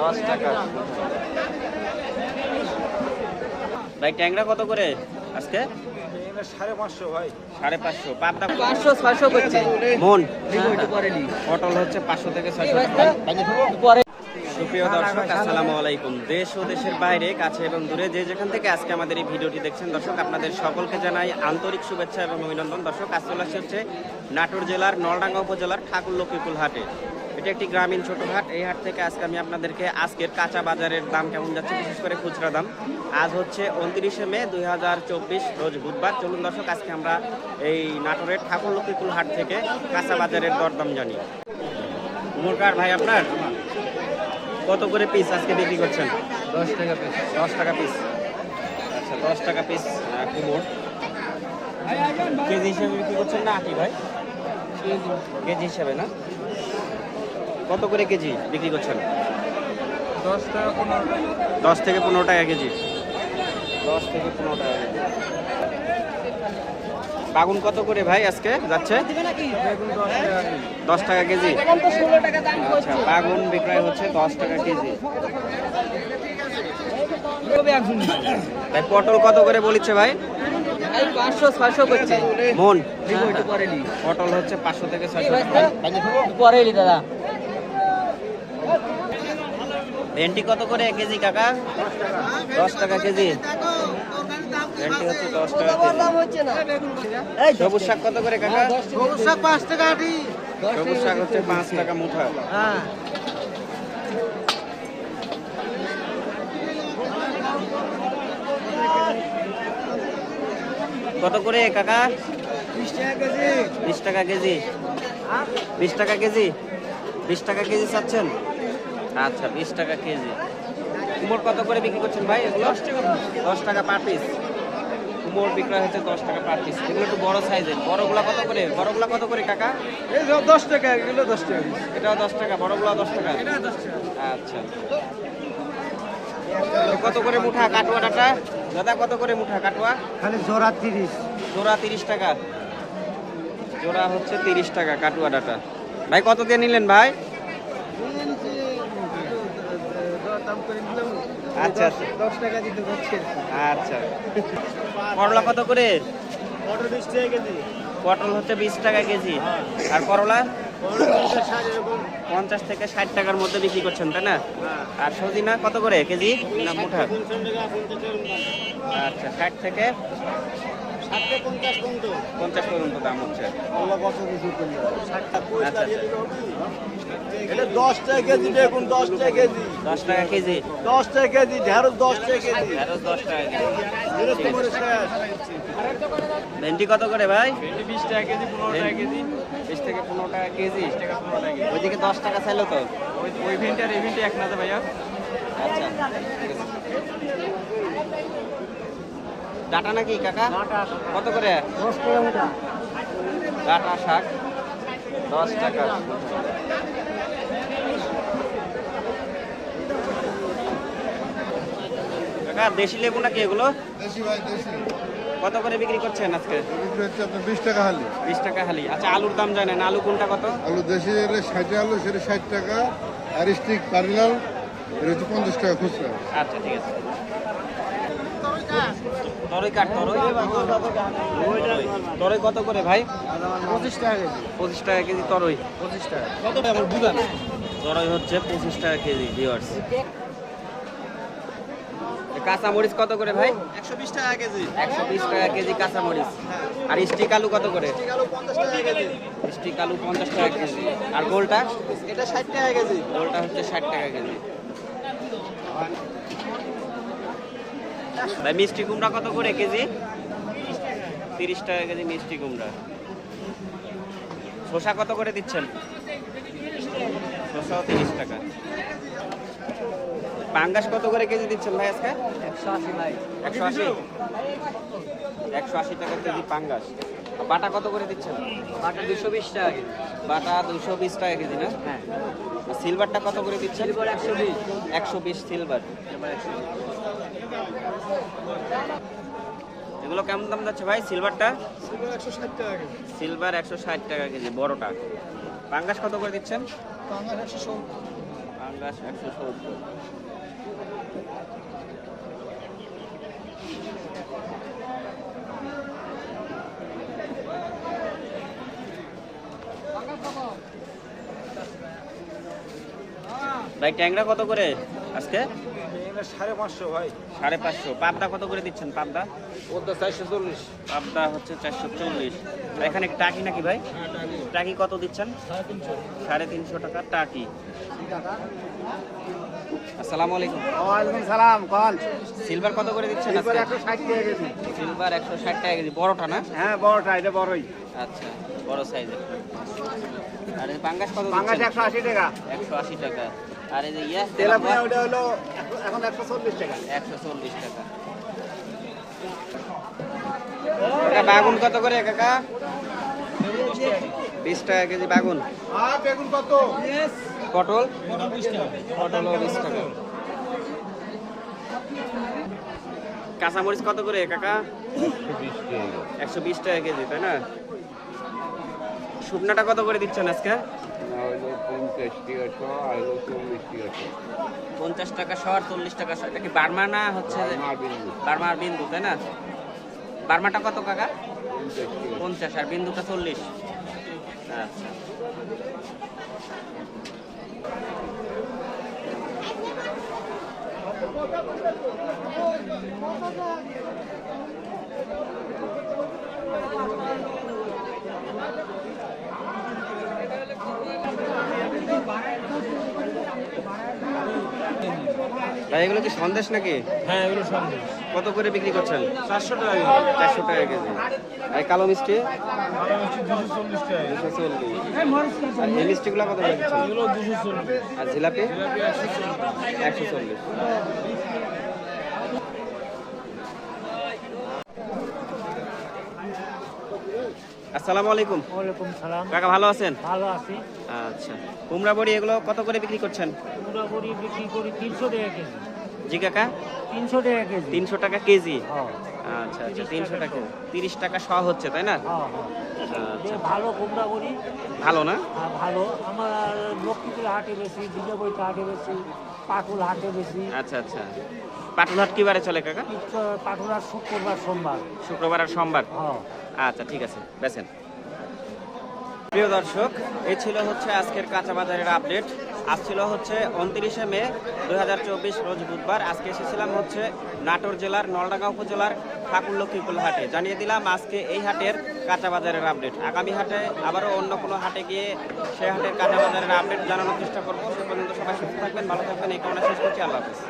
দশ টাকা। ভাই ট্যাংরা কত করে আজকে? সুপ্রিয় দর্শক আসসালামু আলাইকুম। দেশ ও দেশের বাইরে কাছে এবং দূরে যে যেখান থেকে আজকে আমাদের এই ভিডিওটি দেখছেন দর্শক আপনাদের সকলকে জানাই আন্তরিক শুভেচ্ছা এবং অভিনন্দন। দর্শক আজ চলে হচ্ছে নাটোর জেলার নলডাঙ্গা উপজেলার ঠাকুর লক্ষ্মীকুল হাটে। এটি একটি গ্রামীণ ছোট হাট। এই হাট থেকে আজকে আমি আপনাদেরকে আজকের কাঁচা বাজারের দাম কেমন যাচ্ছে বিশেষ করে খুচরা দাম। আজ হচ্ছে উনত্রিশে মে দু হাজার চব্বিশ রোজ বুধবার। চলুন দর্শক আজকে আমরা এই নাটোরের ঠাকুর লক্ষ্মীকুল হাট থেকে কাঁচা বাজারের দরদাম জানি। মুরগার ভাই আপনার? কত করে পিস আজকে বিক্রি করছেন? দশ টাকা পিস দশ টাকা পিস আচ্ছা দশ টাকা পিস কুমোর। কেজি হিসেবে বিক্রি করছেন না আটি ভাই? কেজি হিসাবে না? কত করে কেজি বিক্রি করছেন? দশ টাকা পনেরো। দশ থেকে পনেরো টাকা কেজি। দশ থেকে পনেরো টাকা কেজি। বাগুন কত করে ভাই আজকে যাচ্ছে? দশ টাকা কেজি। আচ্ছা বাগুন বিক্রয় হচ্ছে দশ টাকা কেজি। ভাই পটল কত করে বলিচ্ছে ভাই? পাঁচশো ছয়শো করছে। মন। পটল হচ্ছে পাঁচশো থেকে ছয়শো পরে দাদা। ভেন্ডি কত করে কেজি কাকা? দশ টাকা কেজি। হচ্ছে দশ টাকা কেজি। সবুজ শাক কত করে কাকা? পাঁচ টাকা সবুজ শাক হচ্ছে পাঁচ টাকা মুঠা। হ্যাঁ। কত করে কাকা? বিশ টাকা কেজি। বিশ টাকা কেজি। বিশ টাকা কেজি? বিশ টাকা কেজি চাচ্ছেন? আচ্ছা বিশ টাকা কেজি। কুমোর কত করে বিক্রি করছেন ভাই এগুলো? দশ টাকা পার পিস কুমোর বিক্রয় হচ্ছে দশ টাকা পার পিস এগুলো একটু বড় সাইজের। বড়গুলা কত করে? বড়গুলা কত করে কাকা? এই দশ টাকা এগুলো দশ টাকা। এটাও দশ টাকা বড়গুলা দশ টাকা? আচ্ছা। কত করে মুঠা কাটুয়া ডাটা দাদা কত করে মুঠা কাটুয়া? খালি জোড়া তিরিশ। জোড়া তিরিশ টাকা। জোড়া হচ্ছে তিরিশ টাকা কাটুয়া ডাটা। ভাই কত দিয়ে নিলেন ভাই? দাম করে আচ্ছা আচ্ছা। দশ টাকা দিতে পারছি আচ্ছা। করলা কত করে? পনেরো বিশ টাকা কেজি। পটল হচ্ছে বিশ টাকা কেজি। আর করলা? পঞ্চাশ থেকে ষাট টাকার মধ্যে বিক্রি করছেন তাই না? আর সজিনা কত করে কেজি? না মুঠা? আচ্ছা ষাট থেকে পঞ্চাশ পর্যন্ত। দাম হচ্ছে। আচ্ছা, আচ্ছা। এটা দশ টাকা কেজি দেখুন দশ টাকা কেজি। দশ টাকা কেজি? দশ টাকা কেজি ঢেঁড়স দশ টাকা কেজি। ঢেঁড়স দশ টাকা ভেন্ডি কত করে ভাই? বিশ টাকা কেজি পনেরো টাকা কেজি। বিশ থেকে পনেরো টাকা কেজি টাকা পনেরো টাকা কেজি। ওইদিকে দশ টাকা চাইলো তো? ওই ভেন্টি আর এই ভেন্টি এক না ভাইয়া। আচ্ছা। ডাটা নাকি কাকা? কত করে? ডাটা শাক দশ টাকা। কাকা দেশি লেবু নাকি এগুলো? দেশি ভাই দেশি। কত করে বিক্রি করছেন আজকে? বিক্রি হচ্ছে বিশ টাকা হালি। বিশ টাকা হালি। আচ্ছা আলুর দাম জানেন আলু কোনটা কত? আলু দেশি এর ষাট আলু সেটা ষাট টাকা। আর স্টিক কার্ডিনাল এটা হচ্ছে পঞ্চাশ টাকা খুচরা। আচ্ছা ঠিক আছে। তরই কাঠ তরই? তরই কত করে ভাই? পঁচিশ টাকা কেজি। পঁচিশ টাকা কেজি তরই। পঁচিশ টাকা। কত আমার বুঝান তরই হচ্ছে পঁচিশ টাকা কেজি ভিওয়ার্স কাঁচা মরিচ কত করে ভাই? একশো বিশ টাকা কেজি। একশো বিশ টাকা কেজি কাঁচা মরিচ আর স্টিক আলু কত করে? আলু পঞ্চাশ টাকা কেজি। স্টিক আলু পঞ্চাশ টাকা কেজি। আর গোলটা? এটা ষাট টাকা কেজি। গোলটা হচ্ছে ষাট টাকা কেজি। ভাই মিষ্টি কুমড়া কত করে কেজি? তিরিশ টাকা কেজি মিষ্টি কুমড়া। শসা কত করে দিচ্ছেন? শসাও তিরিশ টাকা। পাঙ্গাস কত করে কেজি দিচ্ছেন ভাই আজকে? একশো আশি ভাই। একশো আশি। একশো আশি টাকা কেজি পাঙ্গাস। বাটা কত করে দিচ্ছেন? বাটা দুশো বিশ টাকা কেজি। বাটা দুশো বিশ টাকা কেজি না? হ্যাঁ। সিলভারটা কত করে দিচ্ছেন? একশো বিশ সিলভার এগুলো কেমন দাম যাচ্ছে ভাই সিলভারটা সিলভার একশো ষাট টাকা কেজি, বড়টা। পাঙ্গাস কত করে দিচ্ছেন? পাঙ্গাস একশো সত্তর। ভাই ট্যাংরা কত করে আজকে? সাড়ে পাঁচশো ভাই। সাড়ে পাঁচশো। পাবদা কত করে দিচ্ছেন পাবদা? চারশো চল্লিশ। পাবদা হচ্ছে চারশো চল্লিশ। এখানে টাকি নাকি ভাই? টাকি। কত দিচ্ছেন? সাড়ে তিনশো। টাকা টাকি। আসসালামু আলাইকুম। ওয়ালাইকুম সালাম সিলভার কত করে দিচ্ছেন টাকা কেজি। সিলভার একশো ষাট টাকা কেজি। বড়টা না? হ্যাঁ বড়টা এটা বড়ই। আচ্ছা বড় সাইজের। আর পাঙ্গাস কত পাঙ্গাস টাকা। একশো আশি টাকা। আর এই যে ইয়ে তেলাপিয়া ওটা হলো এখন- এখন একশো চল্লিশ টাকা। একশো চল্লিশ টাকা। কাকা বাগুন কত করে কাকা? বিশ টাকা কেজি বাগুন। আর বেগুন কত? পটল? পটল বিশ টাকা। কাঁচামরিচ কত করে কাকা? একশো বিশ টাকা কেজি তাই না? শুকনাটা কত করে দিচ্ছেন আজকে? পঞ্চাশ টাকা শো আর চল্লিশ টাকা শো এটা কি বার্মা না হচ্ছে বার্মার বিন্দু। তাই না? বার্মাটা কত কাকা? পঞ্চাশ আর বিন্দুটা চল্লিশ। আচ্ছা। ভাই এগুলো কি সন্দেশ নাকি? হ্যাঁ এগুলো সন্দেশ। কত করে বিক্রি করছেন? চারশো টাকা চারশো টাকা কেজি। আর কালো মিষ্টি? দুশো চল্লিশ আর এই মিষ্টিগুলো কত করে দিচ্ছেন আর জিলাপি? একশো চল্লিশ। আসসালামু আলাইকুম। ওয়ালাইকুম সালাম। কাকা ভালো আছেন? ভালো আছি। আচ্ছা। কুমড়া বড়ি এগুলো কত করে বিক্রি করছেন? পুরোপুরি বিক্রি করি তিনশো টাকা কেজি। জি কাকা? তিনশো টাকা কেজি। তিনশো টাকা কেজি? হ্যাঁ। আচ্ছা আচ্ছা তিনশো টাকা তিরিশ টাকা শ হচ্ছে তাই না? হ্যাঁ হ্যাঁ। আচ্ছা ভালো কুমড়া করি ভালো না? ভালো। আমার লক্ষ্মীপুর হাটে বেশি বিজয়বইতে হাটে বেশি। পাটুল হাটে বেশি। আচ্ছা আচ্ছা। পাটুলহাট কি বারে চলে কাকা? পাটুল হাট শুক্রবার সোমবার। শুক্রবার আর সোমবার? আচ্ছা ঠিক আছে বেছেন। প্রিয় দর্শক এই ছিল হচ্ছে আজকের কাঁচা বাজারের আপডেট। আজ ছিল হচ্ছে উনত্রিশে মে দু হাজার চব্বিশ, রোজ বুধবার। আজকে এসেছিলাম হচ্ছে নাটোর জেলার নলডাঙ্গা উপজেলার ঠাকুর লক্ষ্মীপুল হাটে জানিয়ে দিলাম আজকে এই হাটের কাঁচা বাজারের আপডেট। আগামী হাটে আবারও অন্য কোনো হাটে গিয়ে সেই হাটের কাঁচা বাজারের আপডেট জানানোর চেষ্টা করব। সে পর্যন্ত সবাই সুস্থ থাকবেন, ভালো থাকবেন। এই কারণে শেষ করছি। আল্লাহ হাফিজ।